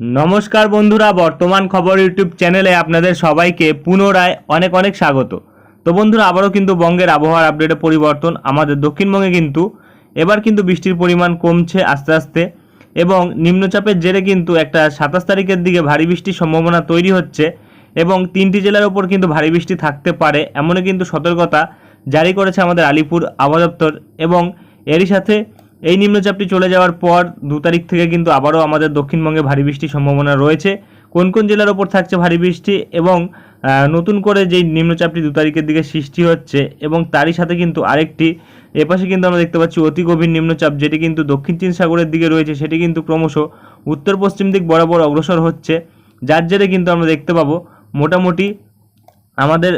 নমস্কার বন্ধুরা, বর্তমান খবর ইউটিউব চ্যানেলে আপনাদের সবাইকে পুনরায় অনেক অনেক স্বাগত। তো বন্ধুরা, আবারও কিন্তু বঙ্গের আবহাওয়ার আপডেটে পরিবর্তন আমাদের দক্ষিণবঙ্গে কিন্তু, এবার কিন্তু বৃষ্টির পরিমাণ কমছে আস্তে আস্তে এবং নিম্নচাপের জেরে কিন্তু একটা সাতাশ তারিখের দিকে ভারী বৃষ্টির সম্ভাবনা তৈরি হচ্ছে এবং তিনটি জেলার ওপর কিন্তু ভারী বৃষ্টি থাকতে পারে এমনই কিন্তু সতর্কতা জারি করেছে আমাদের আলিপুর আবহাওয়া দপ্তর এবং এরই সাথে এই নিম্নচাপটি চলে যাওয়ার পর দু তারিখ থেকে কিন্তু আবারও আমাদের দক্ষিণবঙ্গে ভারী বৃষ্টির সম্ভাবনা রয়েছে। কোন কোন জেলার ওপর থাকছে ভারী বৃষ্টি এবং নতুন করে যেই নিম্নচাপটি দু তারিখের দিকে সৃষ্টি হচ্ছে এবং তারই সাথে কিন্তু আরেকটি, এপাশে কিন্তু আমরা দেখতে পাচ্ছি অতি গভীর নিম্নচাপ যেটি কিন্তু দক্ষিণ চীন সাগরের দিকে রয়েছে, সেটি কিন্তু ক্রমশ উত্তর পশ্চিম দিক বরাবর অগ্রসর হচ্ছে। যার জেরে কিন্তু আমরা দেখতে পাবো মোটামুটি আমাদের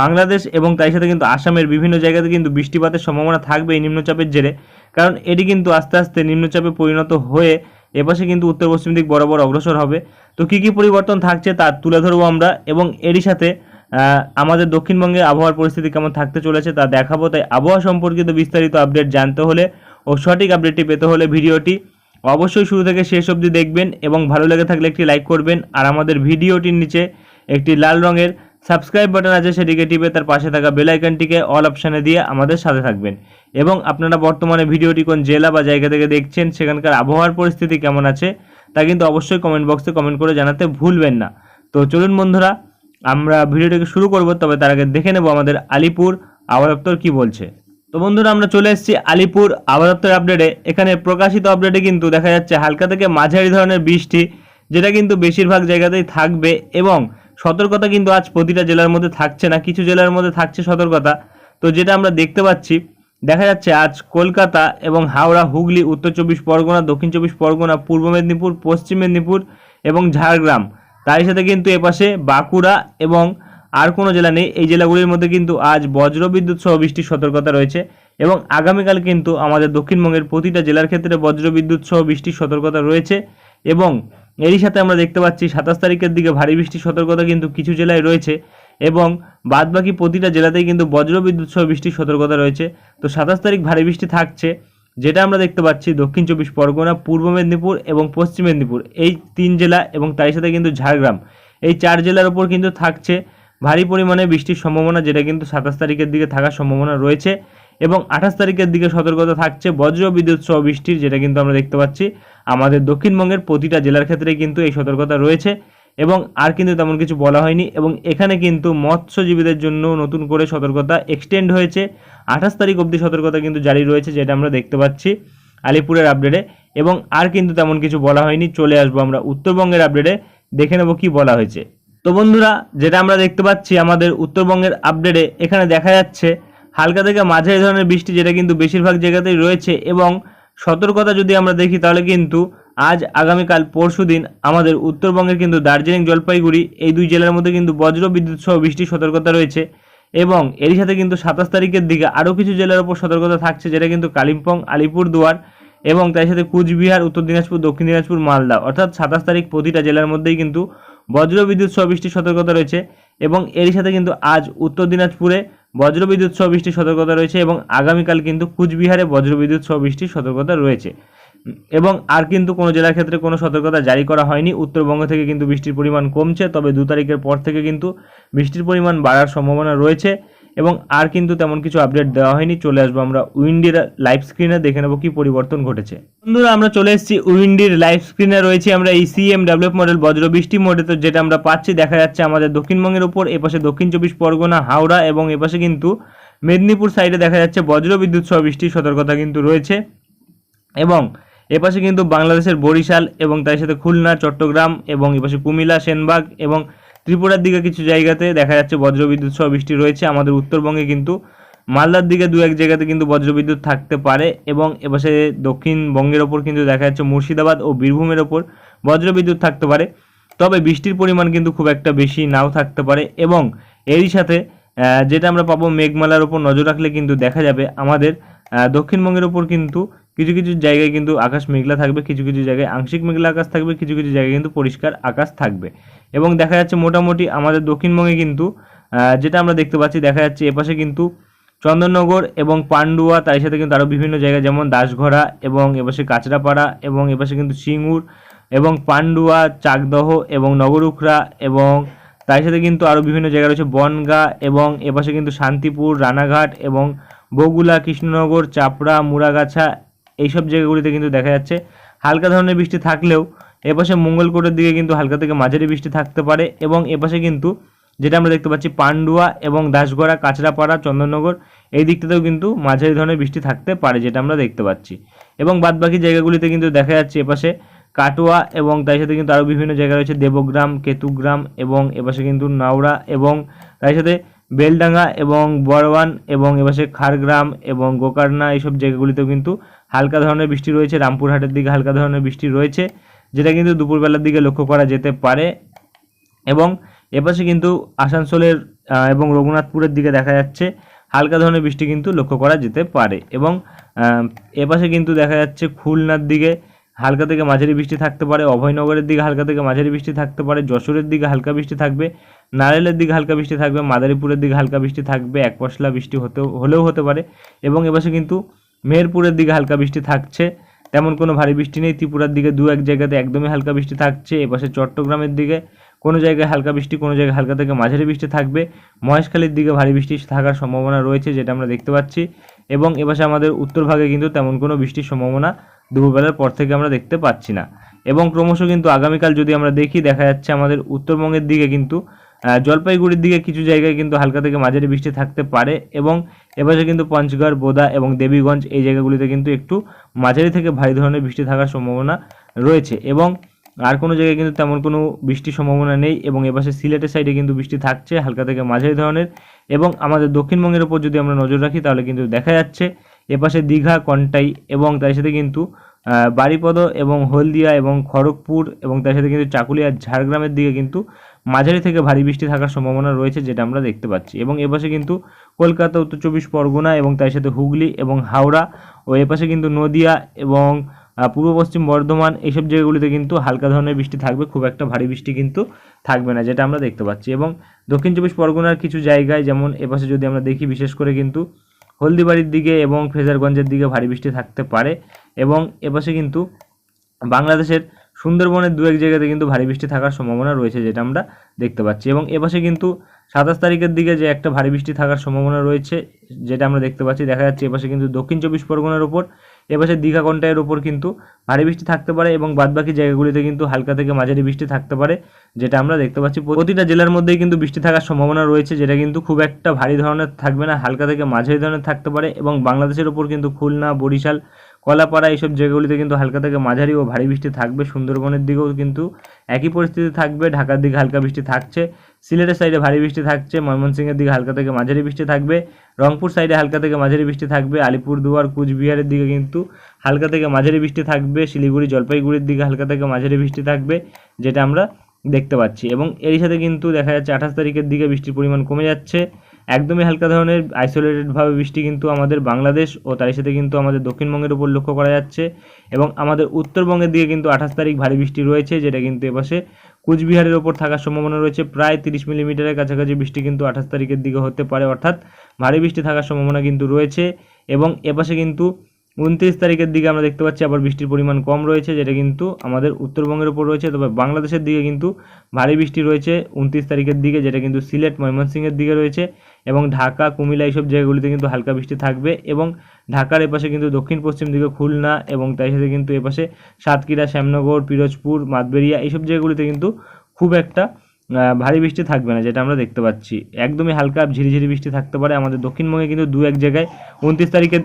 বাংলাদেশ এবং তার সাথে কিন্তু আসামের বিভিন্ন জায়গাতে কিন্তু বৃষ্টিপাতের সম্ভাবনা থাকবে এই নিম্নচাপের জেরে। কারণ এটি কিন্তু আস্তে আস্তে নিম্নচাপে পরিণত হয়ে এপাশে কিন্তু উত্তর পশ্চিম দিক বরাবর অগ্রসর হবে। তো কী কী পরিবর্তন থাকছে তা তুলে ধরবো আমরা এবং এরই সাথে আমাদের দক্ষিণবঙ্গে আবহাওয়ার পরিস্থিতি কেমন থাকতে চলেছে তা দেখাবো। তাই আবহাওয়া সম্পর্কিত বিস্তারিত আপডেট জানতে হলে ও সঠিক আপডেটটি পেতে হলে ভিডিওটি অবশ্যই শুরু থেকে শেষ অবধি দেখবেন এবং ভালো লেগে থাকলে একটি লাইক করবেন আর আমাদের ভিডিওটির নিচে একটি লাল রঙের সাবস্ক্রাইব বাটন আছে সেটিকে টিপে তার পাশে থাকা বেল আইকনটিকে অল অপশানে দিয়ে আমাদের সাথে থাকবেন। এবং আপনারা বর্তমানে ভিডিওটি কোন জেলা বা জায়গা থেকে দেখছেন, সেখানকার আবহাওয়ার পরিস্থিতি কেমন আছে, তা কিন্তু অবশ্যই কমেন্ট বক্সে কমেন্ট করে জানাতে ভুলবেন না। তো চলুন বন্ধুরা, আমরা ভিডিওটিকে শুরু করব, তবে তার আগে দেখে নেব আমাদের আলিপুর আবহাওয়া দপ্তর কী বলছে। তো বন্ধুরা, আমরা চলে এসেছি আলিপুর আবহাওয়া দপ্তর আপডেটে এখানে প্রকাশিত আপডেটে কিন্তু দেখা যাচ্ছে হালকা থেকে মাঝারি ধরনের বৃষ্টি, যেটা কিন্তু বেশিরভাগ জায়গাতেই থাকবে এবং সতর্কতা কিন্তু আজ প্রতিটা জেলার মধ্যে থাকছে না, কিছু জেলার মধ্যে থাকছে সতর্কতা। তো যেটা আমরা দেখতে পাচ্ছি দেখা যাচ্ছে আজ কলকাতা এবং হাওড়া, হুগলি, উত্তর চব্বিশ পরগনা, দক্ষিণ চব্বিশ পরগনা, পূর্ব মেদিনীপুর, পশ্চিম মেদিনীপুর এবং ঝাড়গ্রাম। তারই সাথে কিন্তু এপাশে বাঁকুড়া এবং আর কোনো জেলা নেই। এই জেলাগুলির মধ্যে কিন্তু আজ বজ্রবিদ্যুৎ সহ বৃষ্টির সতর্কতা রয়েছে এবং আগামীকাল কিন্তু আমাদের দক্ষিণবঙ্গের প্রতিটা জেলার ক্ষেত্রে বজ্রবিদ্যুৎ সহ বৃষ্টির সতর্কতা রয়েছে এবং এরই সাথে আমরা দেখতে পাচ্ছি সাতাশ তারিখের দিকে ভারী বৃষ্টির সতর্কতা কিন্তু কিছু জেলায় রয়েছে। এবং বাদবাকি প্রতিটা জেলাতেই কিন্তু বজ্রবিদ্যুৎ সহ বৃষ্টির সতর্কতা রয়েছে। তো সাতাশ তারিখ ভারী বৃষ্টি থাকছে, যেটা আমরা দেখতে পাচ্ছি দক্ষিণ চব্বিশ পরগনা, পূর্ব মেদিনীপুর এবং পশ্চিম মেদিনীপুর। এই তিন জেলা এবং তার সাথে কিন্তু ঝাড়গ্রাম। এই চার জেলার ওপর কিন্তু থাকছে ভারী পরিমাণে বৃষ্টির সম্ভাবনা, যেটা কিন্তু সাতাশ তারিখের দিকে থাকার সম্ভাবনা রয়েছে। এবং আঠাশ তারিখের দিকে সতর্কতা থাকছে বজ্র বিদ্যুৎ সহ বৃষ্টির, যেটা কিন্তু আমরা দেখতে পাচ্ছি। আমাদের দক্ষিণবঙ্গের প্রতিটা জেলার ক্ষেত্রে কিন্তু এই সতর্কতা রয়েছে। এবং আর কিন্তু তেমন কিছু বলা হয়নি এবং এখানে কিন্তু মৎস্যজীবীদের জন্য নতুন করে সতর্কতা এক্সটেন্ড হয়েছে। আঠাশ তারিখ অবধি সতর্কতা কিন্তু জারি রয়েছে, যেটা আমরা দেখতে পাচ্ছি আলিপুরের আপডেটে এবং আর কিন্তু তেমন কিছু বলা হয়নি, চলে আসব আমরা উত্তরবঙ্গের আপডেটে দেখে নেব কি বলা হয়েছে। তো বন্ধুরা, যেটা আমরা দেখতে পাচ্ছি আমাদের উত্তরবঙ্গের আপডেটে এখানে দেখা যাচ্ছে হালকা থেকে মাঝারি ধরনের বৃষ্টি, যেটা কিন্তু বেশিরভাগ জায়গাতেই রয়েছে এবং সতর্কতা যদি আমরা দেখি, তাহলে কিন্তু আজ আগামীকাল পরশু দিন আমাদের উত্তরবঙ্গের কিন্তু দার্জিলিং জলপাইগুড়ি, এই দুই জেলার মধ্যে কিন্তু বজ্র বিদ্যুৎ সহ বৃষ্টির সতর্কতা রয়েছে এবং এরই সাথে কিন্তু সাতাশ তারিখের দিকে আরও কিছু জেলার উপর সতর্কতা থাকছে, যেটা কিন্তু কালিম্পং, আলিপুরদুয়ার এবং তার সাথে কুচবিহার, উত্তর দিনাজপুর, দক্ষিণ দিনাজপুর, মালদা। অর্থাৎ সাতাশ তারিখ প্রতিটা জেলার মধ্যেই কিন্তু বজ্র বিদ্যুৎ সহ বৃষ্টির সতর্কতা রয়েছে এবং এরই সাথে কিন্তু আজ উত্তর দিনাজপুরে বজ্রবিদ্যুৎ সহ বৃষ্টির সতর্কতা রয়েছে এবং আগামীকাল কিন্তু কুচবিহারে বজ্রবিদ্যুৎ সহ বৃষ্টির সতর্কতা রয়েছে। এবং আর কিন্তু কোনো জেলার ক্ষেত্রে কোনো সতর্কতা জারি করা হয়নি। উত্তরবঙ্গ থেকে কিন্তু বৃষ্টির পরিমাণ কমছে, তবে দু তারিখের পর থেকে কিন্তু বৃষ্টির পরিমাণ বাড়ার সম্ভাবনা রয়েছে এবং আর কিন্তু তেমন কিছু আপডেট দেওয়া হয়নি। চলে আসব আমরা উইন্ডির লাইভ স্ক্রিনে দেখে নেব কি পরিবর্তন ঘটেছে। বন্ধুরা, আমরা চলে এসেছি উইন্ডির লাইভ স্ক্রিনে রয়েছে আমরা এই সিএম ডেভেলপ মডেল বজ্র বৃষ্টি মোডে তো যেটা আমরা পাচ্ছি, দেখা যাচ্ছে আমাদের দক্ষিণবঙ্গের উপর, এপাশে দক্ষিণ চব্বিশ পরগনা, হাওড়া এবং এপাশে কিন্তু মেদিনীপুর সাইডে দেখা যাচ্ছে বজ্র বিদ্যুৎ সহ বৃষ্টির সতর্কতা কিন্তু রয়েছে এবং এপাশে কিন্তু বাংলাদেশের বরিশাল এবং তার সাথে খুলনা, চট্টগ্রাম এবং এপাশে কুমিল্লা, সেনবাগ এবং ত্রিপুরার দিকে কিছু জায়গাতে দেখা যাচ্ছে বজ্রবিদ্যুৎ সহ বৃষ্টি রয়েছে। আমাদের উত্তরবঙ্গে কিন্তু মালদার দিকে দু এক জায়গাতে কিন্তু বজ্রবিদ্যুৎ থাকতে পারে এবং এপাশে দক্ষিণবঙ্গের ওপর কিন্তু দেখা যাচ্ছে মুর্শিদাবাদ ও বীরভূমের ওপর বজ্রবিদ্যুৎ থাকতে পারে। তবে বৃষ্টির পরিমাণ কিন্তু খুব একটা বেশি নাও থাকতে পারে এবং এরই সাথে যেটা আমরা পাবো মেঘমালার ওপর নজর রাখলে কিন্তু দেখা যাবে আমাদের দক্ষিণবঙ্গের ওপর কিন্তু কিছু কিছু জায়গায় কিন্তু আকাশ মেঘলা থাকবে, কিছু কিছু জায়গায় আংশিক মেঘলা আকাশ থাকবে, কিছু কিছু জায়গায় কিন্তু পরিষ্কার আকাশ থাকবে। এবং দেখা যাচ্ছে মোটামুটি আমাদের দক্ষিণবঙ্গে কিন্তু যেটা আমরা দেখতে পাচ্ছি, দেখা যাচ্ছে এপাশে কিন্তু চন্দননগর এবং পান্ডুয়া, তার সাথে কিন্তু আরও বিভিন্ন জায়গা যেমন দাসঘরা এবং এপাশে কাঁচরাপাড়া এবং এপাশে কিন্তু সিঙ্গুর এবং পান্ডুয়া, চাকদহ এবং নগরুখরা এবং তার সাথে কিন্তু আরও বিভিন্ন জায়গা রয়েছে বনগা এবং এপাশে কিন্তু শান্তিপুর, রানাঘাট এবং বগুলা কৃষ্ণনগর, চাপড়া, মুড়াগাছা এইসব জায়গাগুলিতে কিন্তু দেখা যাচ্ছে। হালকা ধরনের বৃষ্টি থাকলেও এপাশে মঙ্গলকোটের দিকে কিন্তু হালকা থেকে মাঝারি বৃষ্টি থাকতে পারে এবং এপাশে কিন্তু যেটা আমরা দেখতে পাচ্ছি পান্ডুয়া এবং দাসগড়া, কাঁচরাপাড়া, চন্দননগর এই দিকটাতেও কিন্তু মাঝারি ধরনের বৃষ্টি থাকতে পারে যেটা আমরা দেখতে পাচ্ছি। এবং বাদবাকি জায়গাগুলিতে কিন্তু দেখা যাচ্ছে এপাশে কাটোয়া এবং তার সাথে কিন্তু আরও বিভিন্ন জায়গা রয়েছে, দেবগ্রাম, কেতুগ্রাম এবং এপাশে কিন্তু নাওড়া এবং তার সাথে বেলডাঙ্গা এবং বড়ওয়ান এবং এপাশে খাড়গ্রাম এবং গোকারনা এইসব জায়গাগুলিতেও কিন্তু হালকা ধরনের বৃষ্টি রয়েছে। রামপুরহাটের দিকে হালকা ধরনের বৃষ্টি রয়েছে, যেটা কিন্তু দুপুরবেলার দিকে লক্ষ্য করা যেতে পারে এবং এপাশে কিন্তু আসানসোলের এবং রঘুনাথপুরের দিকে দেখা যাচ্ছে হালকা ধরনের বৃষ্টি কিন্তু লক্ষ্য করা যেতে পারে এবং এপাশে কিন্তু দেখা যাচ্ছে খুলনার দিকে হালকা থেকে মাঝারি বৃষ্টি থাকতে পারে, অভয়নগরের দিকে হালকা থেকে মাঝারি বৃষ্টি থাকতে পারে, যশোরের দিকে হালকা বৃষ্টি থাকবে, নারায়ণের দিকে হালকা বৃষ্টি থাকবে, মাদারীপুরের দিকে হালকা বৃষ্টি থাকবে, এক পশলা বৃষ্টি হতেও হলেও হতে পারে এবং এপাশে কিন্তু মেহেরপুরের দিকে হালকা বৃষ্টি থাকছে, তেমন কোনো ভারী বৃষ্টি নেই, ত্রিপুরার দিকে দু এক জায়গাতে একদমই হালকা বৃষ্টি থাকছে, এপাশে চট্টগ্রামের দিকে কোনো জায়গায় হালকা বৃষ্টি, কোনো জায়গায় হালকা থেকে মাঝারি বৃষ্টি থাকবে, মহেশখালীর দিকে ভারী বৃষ্টি থাকার সম্ভাবনা রয়েছে, যেটা আমরা দেখতে পাচ্ছি। এবং এপাশে আমাদের উত্তর ভাগে কিন্তু তেমন কোনো বৃষ্টির সম্ভাবনা দুপুরবেলার পর থেকে আমরা দেখতে পাচ্ছি না। এবং ক্রমশ কিন্তু আগামীকাল যদি আমরা দেখি, দেখা যাচ্ছে আমাদের উত্তরবঙ্গের দিকে কিন্তু জলপাইগুড়ির দিকে কিছু জায়গায় কিন্তু হালকা থেকে মাঝারি বৃষ্টি থাকতে পারে এবং এপাশে কিন্তু পঞ্চগড়, বোদা এবং দেবীগঞ্জ এই জায়গাগুলিতে কিন্তু একটু মাঝারি থেকে ভারী ধরনের বৃষ্টি থাকার সম্ভাবনা রয়েছে। এবং আর কোনো জায়গায় কিন্তু তেমন কোনো বৃষ্টির সম্ভাবনা নেই এবং এপাশে সিলেটের সাইডে কিন্তু বৃষ্টি থাকছে, হালকা থেকে মাঝারি ধরনের এবং আমাদের দক্ষিণবঙ্গের উপর যদি আমরা নজর রাখি তাহলে কিন্তু দেখা যাচ্ছে এপাশে দীঘা, কন্টাই এবং তার সাথে কিন্তু বারিপদ এবং হলদিয়া এবং খড়গপুর এবং তার সাথে কিন্তু চাকুলিয়া, ঝাড়গ্রামের দিকে কিন্তু মাঝারি থেকে ভারী বৃষ্টি থাকার সম্ভাবনা রয়েছে যেটা আমরা দেখতে পাচ্ছি এবং এপাশে কিন্তু কলকাতা, উত্তর চব্বিশ পরগনা এবং তার সাথে হুগলি এবং হাওড়া ও এপাশে কিন্তু নদিয়া এবং পূর্ব পশ্চিম বর্ধমান এইসব জায়গাগুলিতে কিন্তু হালকা ধরনের বৃষ্টি থাকবে, খুব একটা ভারী বৃষ্টি কিন্তু থাকবে না, যেটা আমরা দেখতে পাচ্ছি। এবং দক্ষিণ চব্বিশ পরগনার কিছু জায়গায় যেমন এপাশে যদি আমরা দেখি, বিশেষ করে কিন্তু হলদিবাড়ির দিকে এবং ফেজারগঞ্জের দিকে ভারী বৃষ্টি থাকতে পারে। এবং এপাশে কিন্তু বাংলাদেশের সুন্দরবনের দু এক জায়গাতে কিন্তু ভারী বৃষ্টি থাকার সম্ভাবনা রয়েছে, যেটা আমরা দেখতে পাচ্ছি। এবং এপাশে কিন্তু সাতাশ তারিখের দিকে যে একটা ভারী বৃষ্টি থাকার সম্ভাবনা রয়েছে, যেটা আমরা দেখতে পাচ্ছি, দেখা যাচ্ছে এপাশে কিন্তু দক্ষিণ চব্বিশ পরগনার উপর এপাশে দীঘা কন্টায়ের উপর কিন্তু ভারী বৃষ্টি থাকতে পারে এবং বাদবাকি জায়গাগুলিতে কিন্তু হালকা থেকে মাঝারি বৃষ্টি থাকতে পারে, যেটা আমরা দেখতে পাচ্ছি। প্রতিটা জেলার মধ্যেই কিন্তু বৃষ্টি থাকার সম্ভাবনা রয়েছে, যেটা কিন্তু খুব একটা ভারী ধরনের থাকবে না, হালকা থেকে মাঝারি ধরনের থাকতে পারে এবং বাংলাদেশের উপর কিন্তু খুলনা, বরিশাল কলাপাড়া এইসব জায়গাগুলিতে কিন্তু হালকা থেকে মাঝারি ও ভারী বৃষ্টি থাকবে। সুন্দরবনের দিকেও কিন্তু একই পরিস্থিতি থাকবে। ঢাকার দিকে হালকা বৃষ্টি থাকছে। সিলেটের সাইডে ভারী বৃষ্টি থাকছে। ময়মনসিংহের দিকে হালকা থেকে মাঝারি বৃষ্টি থাকবে। রংপুর সাইডে হালকা থেকে মাঝারি বৃষ্টি থাকবে। আলিপুরদুয়ার, কুচবিহারের দিকে কিন্তু হালকা থেকে মাঝারি বৃষ্টি থাকবে। শিলিগুড়ি, জলপাইগুড়ির দিকে হালকা থেকে মাঝারি বৃষ্টি থাকবে, যেটা আমরা দেখতে পাচ্ছি। এবং এরই সাথে কিন্তু দেখা যাচ্ছে আঠাশ তারিখের দিকে বৃষ্টির পরিমাণ কমে যাচ্ছে। একদমই হালকা ধরনের আইসোলেটেডভাবে বৃষ্টি কিন্তু আমাদের বাংলাদেশ ও তার সাথে কিন্তু আমাদের দক্ষিণবঙ্গের উপর লক্ষ্য করা যাচ্ছে এবং আমাদের উত্তরবঙ্গের দিকে কিন্তু আঠাশ তারিখ ভারী বৃষ্টি রয়েছে, যেটা কিন্তু এপাশে কুচবিহারের ওপর থাকার সম্ভাবনা রয়েছে। প্রায় তিরিশ মিলিমিটারের কাছাকাছি বৃষ্টি কিন্তু আঠাশ তারিখের দিকে হতে পারে, অর্থাৎ ভারী বৃষ্টি থাকার সম্ভাবনা কিন্তু রয়েছে এবং এপাশে কিন্তু উনত্রিশ তারিখের দিকে আমরা দেখতে পাচ্ছি আবার বৃষ্টির পরিমাণ কম রয়েছে, যেটা কিন্তু আমাদের উত্তরবঙ্গের উপর রয়েছে তবে বাংলাদেশের দিকে কিন্তু ভারী বৃষ্টি রয়েছে উনত্রিশ তারিখের দিকে, যেটা কিন্তু সিলেট, ময়মনসিংহের দিকে রয়েছে। এবং ঢাকা, কুমিল্লা এইসব জায়গাগুলিতে কিন্তু হালকা বৃষ্টি থাকবে এবং ঢাকার এপাশে কিন্তু দক্ষিণ পশ্চিম দিকে খুলনা এবং তাই সাথে কিন্তু এপাশে সাতক্ষীরা, শ্যামনগর, পিরোজপুর, মাতবেরিয়া এইসব জায়গাগুলিতে কিন্তু খুব একটা ভারী বৃষ্টি থাকবে না যেটা আমরা দেখতে পাচ্ছি। একদমই হালকা ঝিরিঝিরি বৃষ্টি থাকতে পারে আমাদের দক্ষিণবঙ্গে কিন্তু দু এক জায়গায় উনত্রিশ তারিখে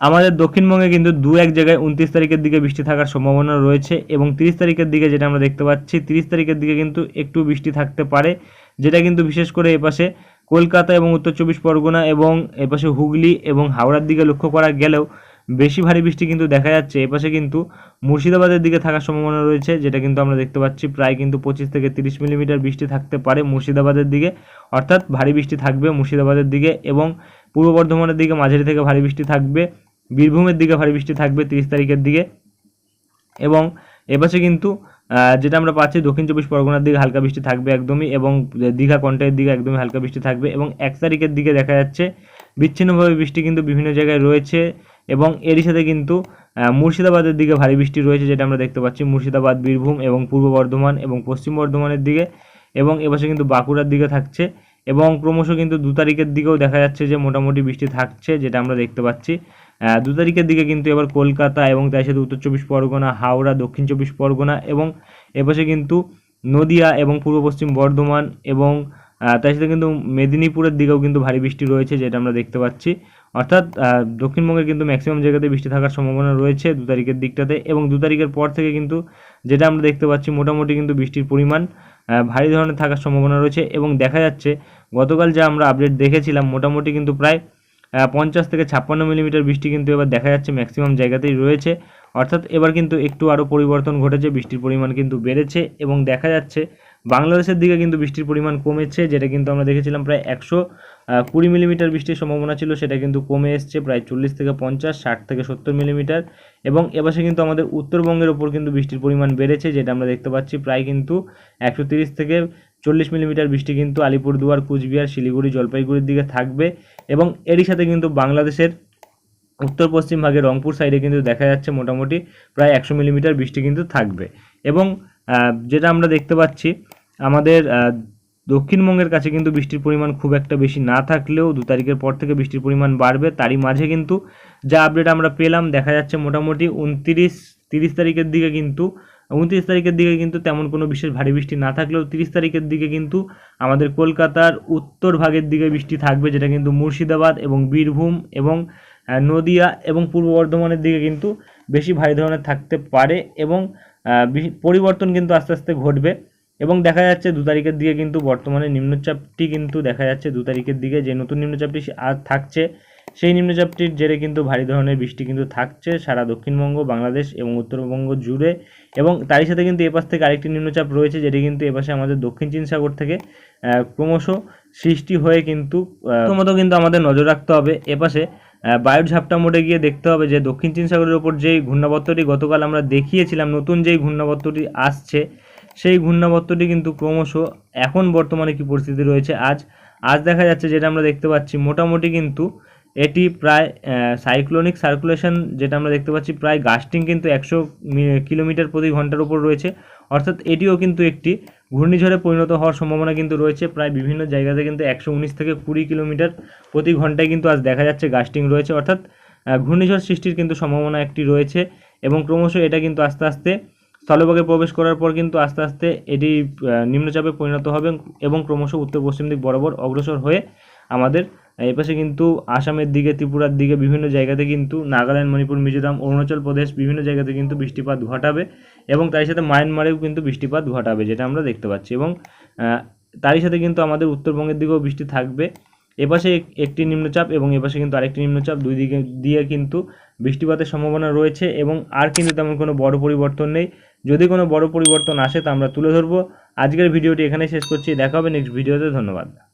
আমাদের দক্ষিণবঙ্গে কিন্তু দু এক জায়গায় উনত্রিশ তারিখের দিকে বৃষ্টি থাকার সম্ভাবনা রয়েছে এবং তিরিশ তারিখের দিকে যেটা আমরা দেখতে পাচ্ছি, তিরিশ তারিখের দিকে কিন্তু একটু বৃষ্টি থাকতে পারে, যেটা কিন্তু বিশেষ করে এপাশে কলকাতা এবং উত্তর চব্বিশ পরগনা এবং এপাশে হুগলি এবং হাওড়ার দিকে লক্ষ্য করা গেলেও বেশি ভারী বৃষ্টি কিন্তু দেখা যাচ্ছে। এপাশে কিন্তু মুর্শিদাবাদের দিকে থাকার সম্ভাবনা রয়েছে, যেটা কিন্তু আমরা দেখতে পাচ্ছি প্রায় কিন্তু পঁচিশ থেকে তিরিশ মিলিমিটার বৃষ্টি থাকতে পারে মুর্শিদাবাদের দিকে। অর্থাৎ ভারী বৃষ্টি থাকবে মুর্শিদাবাদের দিকে এবং পূর্ব বর্ধমানের দিকে মাঝারি থেকে ভারী বৃষ্টি থাকবে। বীরভূমের দিকে ভারী বৃষ্টি থাকবে তিরিশ তারিখের দিকে। এবং এপাশে কিন্তু যেটা আমরা পাচ্ছি, দক্ষিণ চব্বিশ পরগনার দিকে হালকা বৃষ্টি থাকবে একদমই এবং দীঘা কন্টাইয়ের দিকে একদমই হালকা বৃষ্টি থাকবে এবং এক তারিখের দিকে দেখা যাচ্ছে বিচ্ছিন্নভাবে বৃষ্টি কিন্তু বিভিন্ন জায়গায় রয়েছে এবং এরই সাথে কিন্তু মুর্শিদাবাদের দিকে ভারী বৃষ্টি রয়েছে যেটা আমরা দেখতে পাচ্ছি, মুর্শিদাবাদ, বীরভূম এবং পূর্ব বর্ধমান এবং পশ্চিম বর্ধমানের দিকে এবং এবছর কিন্তু বাঁকুড়ার দিকে থাকছে এবং ক্রমশ কিন্তু দু তারিখের দিকেও দেখা যাচ্ছে যে মোটামুটি বৃষ্টি থাকছে যেটা আমরা দেখতে পাচ্ছি। দু তারিখের দিকে কিন্তু এবার কলকাতা এবং তার সাথে উত্তর চব্বিশ পরগনা, হাওড়া, দক্ষিণ চব্বিশ পরগনা এবং এপাশে কিন্তু নদিয়া এবং পূর্ব পশ্চিম বর্ধমান এবং তার সাথে কিন্তু মেদিনীপুরের দিকেও কিন্তু ভারী বৃষ্টি রয়েছে যেটা আমরা দেখতে পাচ্ছি। অর্থাৎ দক্ষিণবঙ্গের কিন্তু ম্যাক্সিমাম জায়গাতে বৃষ্টি থাকার সম্ভাবনা রয়েছে দু তারিখের দিকটাতে এবং দু তারিখের পর থেকে কিন্তু যেটা আমরা দেখতে পাচ্ছি মোটামুটি কিন্তু বৃষ্টির পরিমাণ ভারী ধরনের থাকার সম্ভাবনা রয়েছে এবং দেখা যাচ্ছে গতকাল যা আমরা আপডেট দেখেছিলাম মোটামুটি কিন্তু প্রায় পঞ্চাশ থেকে ছাপ্পান্ন মিলিমিটার বৃষ্টি কিন্তু এবার দেখা যাচ্ছে ম্যাক্সিমাম জায়গাতেই রয়েছে। অর্থাৎ এবার কিন্তু একটু আরও পরিবর্তন ঘটেছে, বৃষ্টির পরিমাণ কিন্তু বেড়েছে এবং দেখা যাচ্ছে বাংলাদেশের দিকে কিন্তু বৃষ্টির পরিমাণ কমেছে, যেটা কিন্তু আমরা দেখেছিলাম প্রায় একশো কুড়ি মিলিমিটার বৃষ্টির সম্ভাবনা ছিল, সেটা কিন্তু কমে এসছে, প্রায় চল্লিশ থেকে পঞ্চাশ, ষাট থেকে সত্তর মিলিমিটার। এবং এপাশে কিন্তু আমাদের উত্তরবঙ্গের ওপর কিন্তু বৃষ্টির পরিমাণ বেড়েছে, যেটা আমরা দেখতে পাচ্ছি প্রায় কিন্তু একশো তিরিশ থেকে চল্লিশ মিলিমিটার বৃষ্টি কিন্তু আলিপুরদুয়ার, কুচবিহার, শিলিগুড়ি, জলপাইগুড়ির দিকে থাকবে। এবং এরই সাথে কিন্তু বাংলাদেশের উত্তর পশ্চিম ভাগে রংপুর সাইডে কিন্তু দেখা যাচ্ছে মোটামুটি প্রায় একশো মিলিমিটার বৃষ্টি কিন্তু থাকবে। এবং যেটা আমরা দেখতে পাচ্ছি, আমাদের দক্ষিণবঙ্গের কাছে কিন্তু বৃষ্টির পরিমাণ খুব একটা বেশি না থাকলেও দু তারিখের পর থেকে বৃষ্টির পরিমাণ বাড়বে। তারই মাঝে কিন্তু যা আপডেট আমরা পেলাম, দেখা যাচ্ছে মোটামুটি উনতিরিশ, তিরিশ তারিখের দিকে কিন্তু, উনত্রিশ তারিখের দিকে কিন্তু তেমন কোনো বিশেষ ভারী বৃষ্টি না থাকলেও তিরিশ তারিখের দিকে কিন্তু আমাদের কলকাতার উত্তর ভাগের দিকে বৃষ্টি থাকবে, যেটা কিন্তু মুর্শিদাবাদ এবং বীরভূম এবং নদিয়া এবং পূর্ব বর্ধমানের দিকে কিন্তু বেশি ভারী ধরনের থাকতে পারে এবং পরিবর্তন কিন্তু আস্তে আস্তে ঘটবে এবং দেখা যাচ্ছে দু তারিখের দিকে কিন্তু বর্তমানে নিম্নচাপটি কিন্তু দেখা যাচ্ছে দু তারিখের দিকে। যে নতুন নিম্নচাপটি আর থাকছে, সেই নিম্নচাপটির জেরে কিন্তু ভারী ধরনের বৃষ্টি কিন্তু থাকছে সারা দক্ষিণবঙ্গ, বাংলাদেশ এবং উত্তরবঙ্গ জুড়ে এবং তারই সাথে কিন্তু এপাশ থেকে আরেকটি নিম্নচাপ রয়েছে যেটি কিন্তু এপাশে আমাদের দক্ষিণ চীন সাগর থেকে ক্রমশ সৃষ্টি হয়ে কিন্তু প্রথমত কিন্তু আমাদের নজর রাখতে হবে এপাশে বায়ুর ঝাপটা মোড়ে গিয়ে দেখতে হবে যে দক্ষিণ চীন সাগরের ওপর যেই ঘূর্ণাবর্তটি গতকাল আমরা দেখিয়েছিলাম, নতুন যেই ঘূর্ণাবর্তটি আসছে, সেই ঘূর্ণাবর্তটি কিন্তু ক্রমশ এখন বর্তমানে কি পরিস্থিতি রয়েছে, আজ আজ দেখা যাচ্ছে যেটা আমরা দেখতে পাচ্ছি, মোটামুটি কিন্তু এটি প্রায় সাইক্লোনিক সার্কুলেশন যেটা আমরা দেখতে পাচ্ছি, প্রায় গাস্টিং কিন্তু একশো কিলোমিটার প্রতি ঘণ্টার উপর রয়েছে। অর্থাৎ এটিও কিন্তু একটি ঘূর্ণিঝড়ে পরিণত হওয়ার সম্ভাবনা কিন্তু রয়েছে। প্রায় বিভিন্ন জায়গাতে কিন্তু একশো উনিশ থেকে কুড়ি কিলোমিটার প্রতি ঘন্টায় কিন্তু আজ দেখা যাচ্ছে গাস্টিং রয়েছে। অর্থাৎ ঘূর্ণিঝড় সৃষ্টির কিন্তু সম্ভাবনা একটি রয়েছে এবং ক্রমশ এটা কিন্তু আস্তে আস্তে স্থলভাগে প্রবেশ করার পর কিন্তু আস্তে আস্তে এটি নিম্নচাপে পরিণত হবে এবং ক্রমশ উত্তর পশ্চিম দিক বরাবর অগ্রসর হয়ে আমাদের এই পাশে কিন্তু আসামের দিকে, ত্রিপুরার দিকে বিভিন্ন জায়গাতে কিন্তু নাগাল্যান্ড, মণিপুর, মিজোরাম, অরুণাচল প্রদেশ বিভিন্ন জায়গাতে কিন্তু বৃষ্টিপাত ঘটাবে এবং তার সাথে মায়ানমারেও কিন্তু বৃষ্টিপাত ঘটাবে, যেটা আমরা দেখতে পাচ্ছি এবং তারই সাথে কিন্তু আমাদের উত্তরবঙ্গের দিকেও বৃষ্টি থাকবে। এপাশে এক- একটি নিম্নচাপ এবং এপাশে কিন্তু আরেকটি নিম্নচাপ, দুই দিকে দিয়ে কিন্তু বৃষ্টিপাতের সম্ভাবনা রয়েছে এবং আর কিন্তু তেমন কোনো বড় পরিবর্তন নেই। যদি কোনো বড় পরিবর্তন আসে তা আমরা তুলে ধরবো। আজকের ভিডিওটি এখানে শেষ করছি। দেখা হবে নেক্সট ভিডিওতে ধন্যবাদ।